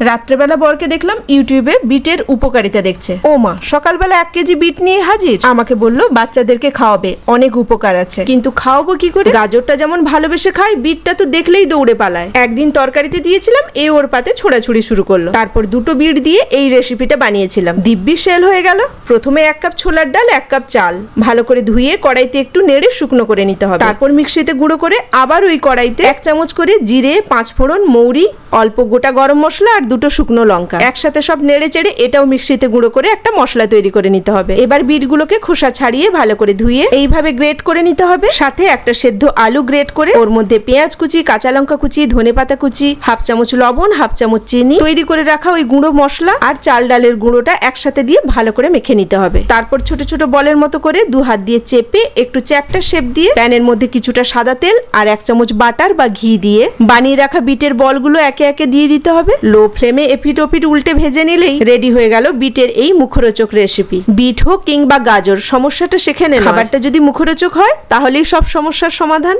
রাত্রেবেলা বরকে দেখলাম ইউটিউবে বিটের উপকারিতা দেখছে। ও মা, সকালবেলা এক কেজি বিট নিয়ে হাজির? আমাকে বলল, বাচ্চাদেরকে খাওয়াবে, অনেক উপকার আছে। কিন্তু খাওয়াবো কি করে? গাজরটা যেমন ভালোবেসে খায় বিটটা তো দেখলেই দৌড়ে পালায়। একদিন তরকারিতে দিয়েছিলাম, এ ওর পাতে ছোড়াছুড়ি শুরু করল। তারপর দুটো বিট দিয়ে এই রেসিপিটা বানিয়েছিলাম। দিব্যি সেল হয়ে গেল। প্রথমে এক কাপ ছোলার ডাল, এক কাপ চাল। ভালো করে ধুয়ে কড়াইতে একটু নেড়ে শুকনো করে নিতে হবে। তারপর মিক্সিতে গুঁড়ো করে আবার ওই কড়াইতে এক চামচ করে জিরে পাঁচ ফোড়ন মৌরি, অল্প গোটা গরম মশলা আর দুটো শুকনো লঙ্কা। একসাথে সব নেড়ে চেড়ে এটাও মিক্সিতে গুঁড়ো করে একটা মশলা তৈরি করে নিতে হবে। এবার বিটগুলোকে খোসা ছাড়িয়ে ভালো করে ধুয়ে এইভাবে গ্রেট করে নিতে হবে। সাথে একটা সেদ্ধ আলু গ্রেট করে ওর মধ্যে পেঁয়াজ কুচি, কাঁচা লঙ্কা কুচি, ধনে পাতা কুচি, হাফ চামচ লবণ, হাফ চামচ চিনি তৈরি করে রাখা ওই গুঁড়ো মশলা আর চাল ডালের গুঁড়োটা একসাথে দিয়ে ভালো করে মেখে নিতে হবে। তারপর ছোট ছোট বলের মতো করে দু হাত দিয়ে চেপে একটু চ্যাপটা শেপ দিয়ে প্যানের মধ্যে কিছুটা সাদা তেল আর এক চামচ বাটার বা ঘি দিয়ে বানিয়ে রাখা বিটের বলগুলো একে একে দিয়ে দিতে হবে। লো ফ্লেমে এপিটোপিট উল্টে ভেজে নিলেই রেডি হয়ে গেল বিটের এই মুখরোচক রেসিপি বিট হোক কিংবা গাজর, সমস্যাটা সেখানে। খাবারটা যদি মুখরোচক হয়, তাহলেই সব সমস্যার সমাধান